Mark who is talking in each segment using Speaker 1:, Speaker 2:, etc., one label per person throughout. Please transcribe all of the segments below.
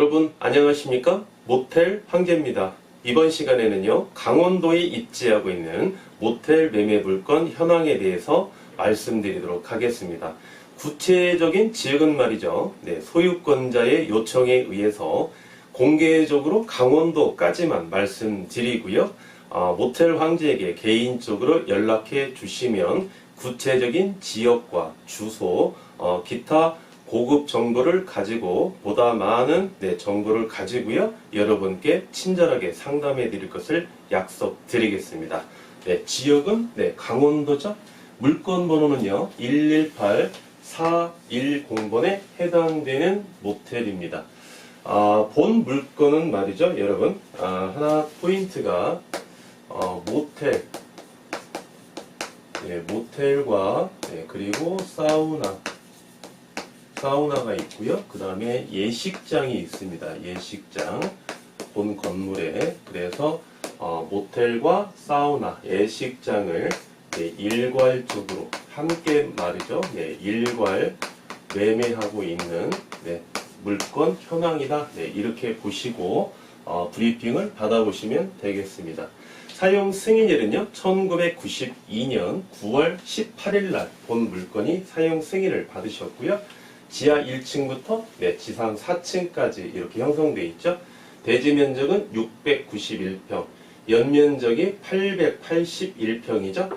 Speaker 1: 여러분 안녕하십니까? 모텔 황제입니다. 이번 시간에는요 강원도에 입지하고 있는 모텔 매매 물건 현황에 대해서 말씀드리도록 하겠습니다. 구체적인 지역은 말이죠. 네, 소유권자의 요청에 의해서 공개적으로 강원도까지만 말씀드리고요. 어, 모텔 황제에게 개인적으로 연락해 주시면 구체적인 지역과 주소, 어, 기타 고급 정보를 가지고 보다 많은 네, 정보를 가지고요. 여러분께 친절하게 상담해 드릴 것을 약속드리겠습니다. 네, 지역은 네, 강원도죠. 물건 번호는요. 118 410번에 해당되는 모텔입니다. 아, 본 물건은 말이죠, 여러분. 아, 하나 포인트가 어, 모텔, 네, 모텔과 네, 그리고 사우나, 사우나가 있고요. 그 다음에 예식장이 있습니다. 예식장 본 건물에 그래서 어, 모텔과 사우나, 예식장을 네, 일괄적으로 함께 말이죠. 네, 일괄 매매하고 있는 네, 물건 현황이다. 네, 이렇게 보시고 어, 브리핑을 받아보시면 되겠습니다. 사용 승인일은요, 1992년 9월 18일 날 본 물건이 사용 승인을 받으셨고요. 지하 1층부터 네, 지상 4층까지 이렇게 형성되어 있죠. 대지 면적은 691평, 연면적이 881평이죠.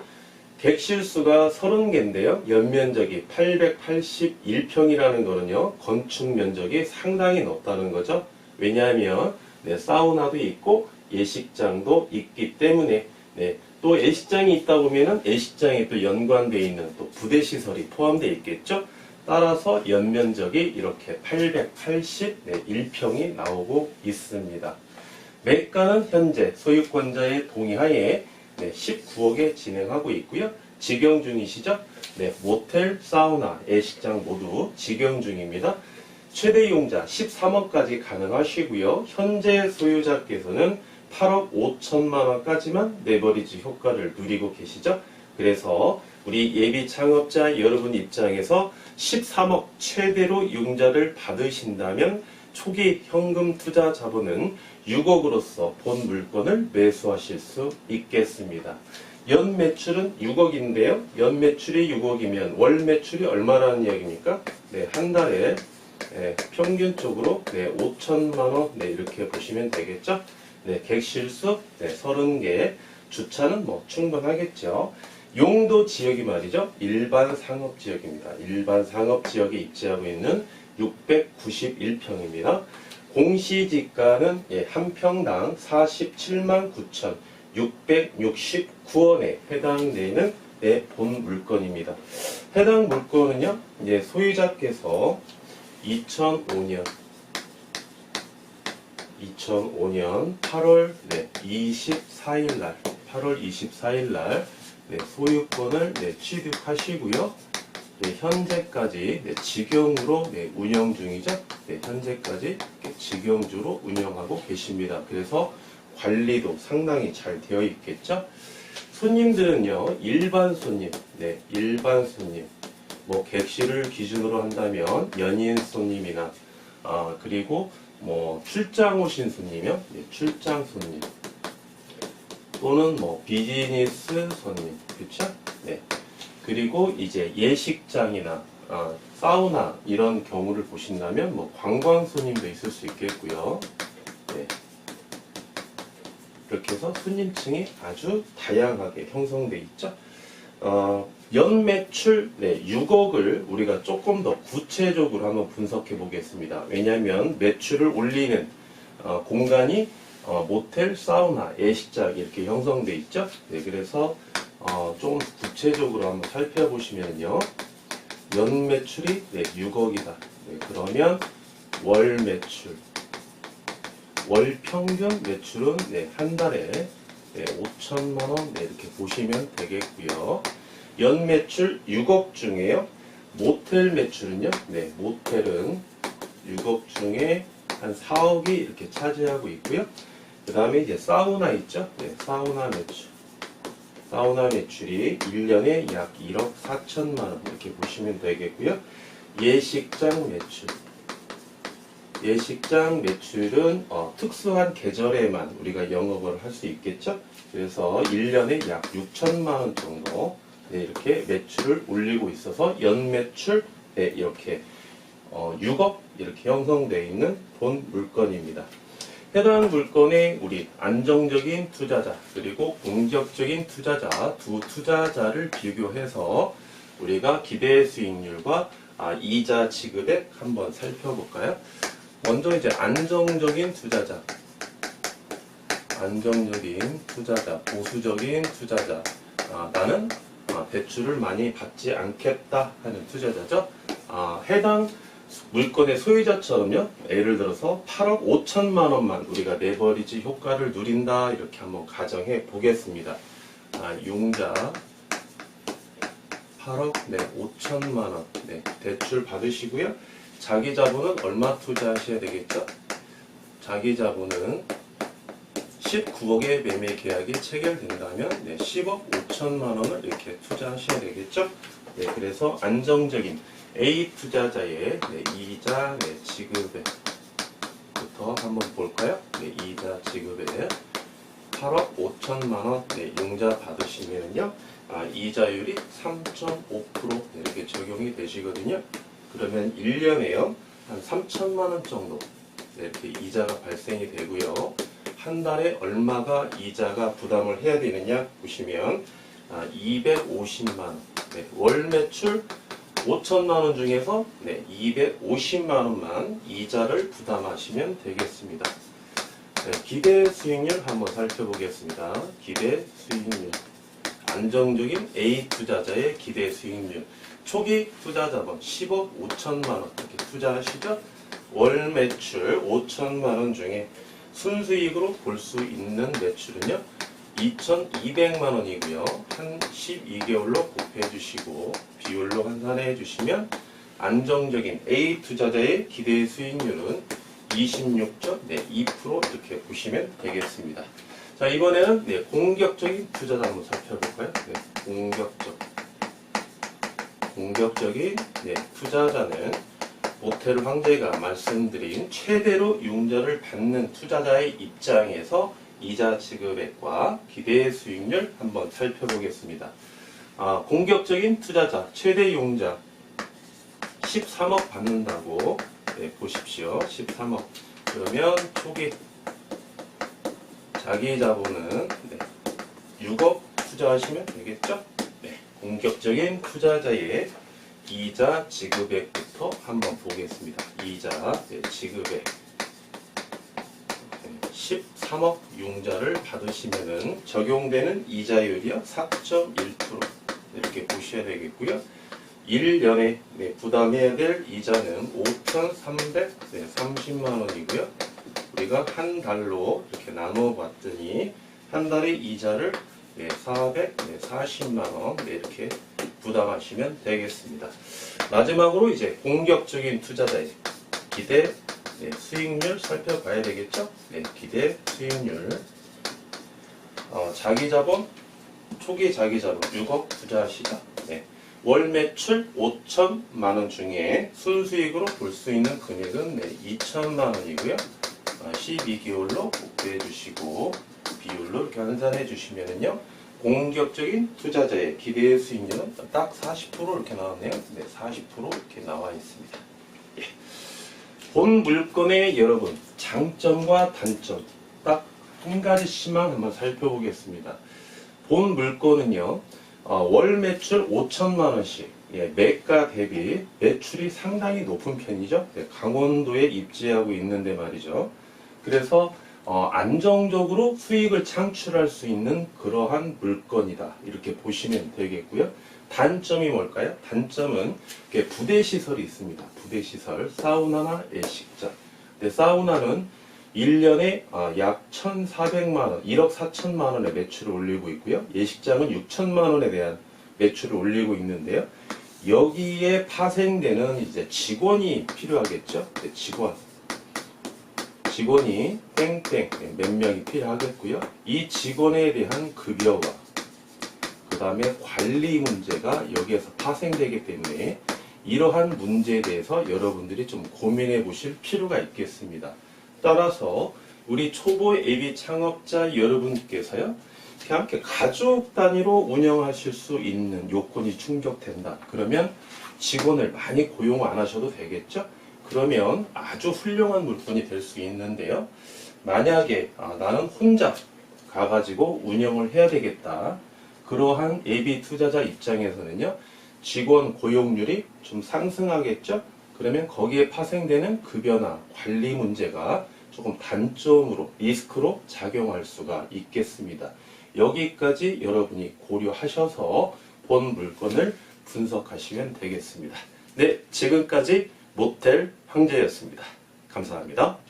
Speaker 1: 객실수가 30개인데요. 연면적이 881평이라는 거는요. 건축 면적이 상당히 높다는 거죠. 왜냐하면 네, 사우나도 있고 예식장도 있기 때문에 네, 또 예식장이 있다 보면은 예식장에 또 연관되어 있는 또 부대 시설이 포함되어 있겠죠. 따라서 연면적이 이렇게 881평이 나오고 있습니다. 매가는 현재 소유권자의 동의하에 네, 19억에 진행하고 있고요. 직영 중이시죠? 네, 모텔, 사우나, 예식장 모두 직영 중입니다. 최대 이용자 13억까지 가능하시고요. 현재 소유자께서는 8억 5천만 원까지만 레버리지 효과를 누리고 계시죠. 그래서 우리 예비 창업자 여러분 입장에서 13억 최대로 융자를 받으신다면 초기 현금 투자 자본은 6억으로서 본 물건을 매수하실 수 있겠습니다. 연 매출은 6억인데요. 연 매출이 6억이면 월 매출이 얼마라는 이야기입니까? 네, 한 달에 네, 평균적으로 네, 5천만 원 네, 이렇게 보시면 되겠죠. 네, 객실수 네, 30개, 주차는 뭐 충분하겠죠. 용도 지역이 말이죠. 일반 상업 지역입니다. 일반 상업 지역에 입지하고 있는 691평입니다. 공시지가는 예, 한 평당 47만 9,669원에 해당되는 네, 본 물건입니다. 해당 물건은요, 이제 소유자께서 2005년 2005년 8월 네, 24일 날 8월 24일 날 네, 소유권을 네, 취득하시고요. 네, 현재까지 네, 직영으로 네, 운영 중이죠. 네, 현재까지 이렇게 직영주로 운영하고 계십니다. 그래서 관리도 상당히 잘 되어 있겠죠. 손님들은요, 일반 손님, 네, 일반 손님, 뭐 객실을 기준으로 한다면 연인 손님이나 아 그리고 뭐 출장 오신 손님이요, 네, 출장 손님 또는 뭐 비즈니스 손님, 그렇죠? 네. 그리고 이제 예식장이나 아, 사우나 이런 경우를 보신다면 뭐 관광 손님도 있을 수 있겠고요. 네. 이렇게 해서 손님층이 아주 다양하게 형성돼 있죠. 어, 연 매출 네, 6억을 우리가 조금 더 구체적으로 한번 분석해 보겠습니다. 왜냐하면 매출을 올리는 어, 공간이 어, 모텔, 사우나, 예식장 이렇게 형성돼 있죠. 네, 그래서 어, 조금 구체적으로 한번 살펴보시면요. 연 매출이 네, 6억이다. 네, 그러면 월 매출, 월 평균 매출은 네, 한 달에 네, 5천만 원 네, 이렇게 보시면 되겠고요. 연 매출 6억 중에요. 모텔 매출은요. 네, 모텔은 6억 중에 한 4억이 이렇게 차지하고 있고요. 그 다음에 이제 사우나 있죠. 네, 사우나 매출. 사우나 매출이 1년에 약 1억 4천만 원 이렇게 보시면 되겠고요. 예식장 매출. 예식장 매출은 어, 특수한 계절에만 우리가 영업을 할 수 있겠죠. 그래서 1년에 약 6천만 원 정도 네, 이렇게 매출을 올리고 있어서 연매출 네, 이렇게 어, 6억 이렇게 형성되어 있는 본 물건입니다. 해당 물건에 우리 안정적인 투자자 그리고 공격적인 투자자 두 투자자를 비교해서 우리가 기대 수익률과 아, 이자 지급액 한번 살펴볼까요? 먼저 이제 안정적인 투자자 안정적인 투자자 보수적인 투자자 아, 나는 아, 대출을 많이 받지 않겠다 하는 투자자죠. 아, 해당 물건의 소유자처럼요. 예를 들어서 8억 5천만 원만 우리가 레버리지 효과를 누린다 이렇게 한번 가정해 보겠습니다. 아, 융자 8억 네 5천만 원 네, 대출 받으시고요. 자기 자본은 얼마 투자하셔야 되겠죠? 자기 자본은 19억의 매매 계약이 체결된다면 네, 10억 5천만 원을 이렇게 투자하셔야 되겠죠? 네, 그래서 안정적인 A 투자자의 네, 이자 네, 지급액부터 한번 볼까요? 네, 이자 지급액 8억 5천만 원 네, 융자 받으시면요. 아, 이자율이 3.5% 이렇게 적용이 되시거든요. 그러면 1년에요. 한 3천만 원 정도 네, 이렇게 이자가 발생이 되고요. 한 달에 얼마가 이자가 부담을 해야 되느냐 보시면 아, 250만 원. 네, 월 매출 5천만 원 중에서 네, 250만 원만 이자를 부담하시면 되겠습니다. 네, 기대 수익률 한번 살펴보겠습니다. 기대 수익률. 안정적인 A 투자자의 기대 수익률. 초기 투자 자본 10억 5천만 원 이렇게 투자하시죠. 월 매출 5천만 원 중에 순수익으로 볼 수 있는 매출은요. 2,200만 원이고요. 한 12개월로 곱해 주시고 비율로 환산해 주시면 안정적인 A 투자자의 기대 수익률은 26.2% 이렇게 보시면 되겠습니다. 자 이번에는 네, 공격적인 투자자 한번 살펴볼까요? 네, 공격적 공격적인 네, 투자자는 모텔 황제가 말씀드린 최대로 융자를 받는 투자자의 입장에서 이자 지급액과 기대 수익률 한번 살펴보겠습니다. 아, 공격적인 투자자 최대 융자 13억 받는다고 네, 보십시오. 13억. 그러면 초기 자기 자본은 네, 6억 투자하시면 되겠죠? 네, 공격적인 투자자의 이자 지급액부터 한번 보겠습니다. 이자 네, 지급액 13억 융자를 받으시면은 적용되는 이자율이요 4.1% 이렇게 보셔야 되겠고요. 1년에 네, 부담해야 될 이자는 5,330만 원이고요. 우리가 한 달로 이렇게 나눠 봤더니 한 달에 이자를 네, 440만 원 네, 이렇게 부담하시면 되겠습니다. 마지막으로 이제 공격적인 투자자의 기대 네, 수익률 살펴봐야 되겠죠? 네, 기대 수익률 어, 자기 자본 초기 자기 자본 6억 투자하시다. 네. 월 매출 5천만 원 중에 순수익으로 볼 수 있는 금액은 네, 2천만 원이고요. 12개월로 곱해 주시고 비율로 환산해 주시면은요. 공격적인 투자자의 기대 수익률은 딱 40% 이렇게 나왔네요. 네, 40% 이렇게 나와 있습니다. 예. 본 물건의 여러분 장점과 단점 딱 한 가지씩만 한번 살펴보겠습니다. 본 물건은요 어, 월 매출 5천만 원씩 예, 매가 대비 매출이 상당히 높은 편이죠. 네, 강원도에 입지하고 있는데 말이죠. 그래서 어, 안정적으로 수익을 창출할 수 있는 그러한 물건이다. 이렇게 보시면 되겠고요. 단점이 뭘까요? 단점은 부대 시설이 있습니다. 부대 시설, 사우나나 예식장. 근데 사우나는 1년에 아, 약 1,400만 원, 1억 4천만 원의 매출을 올리고 있고요. 예식장은 6천만 원에 대한 매출을 올리고 있는데요. 여기에 파생되는 이제 직원이 필요하겠죠. 네, 직원. 직원이 땡땡 몇 명이 필요하겠고요. 이 직원에 대한 급여와 그 다음에 관리 문제가 여기에서 파생되기 때문에 이러한 문제에 대해서 여러분들이 좀 고민해 보실 필요가 있겠습니다. 따라서 우리 초보 예비 창업자 여러분께서요, 이렇게 가족 단위로 운영하실 수 있는 요건이 충족된다. 그러면 직원을 많이 고용 안 하셔도 되겠죠? 그러면 아주 훌륭한 물건이 될 수 있는데요. 만약에 아, 나는 혼자 가가지고 운영을 해야 되겠다. 그러한 예비 투자자 입장에서는요, 직원 고용률이 좀 상승하겠죠? 그러면 거기에 파생되는 급여나 관리 문제가 조금 단점으로, 리스크로 작용할 수가 있겠습니다. 여기까지 여러분이 고려하셔서 본 물건을 분석하시면 되겠습니다. 네, 지금까지 모텔 황제였습니다. 감사합니다.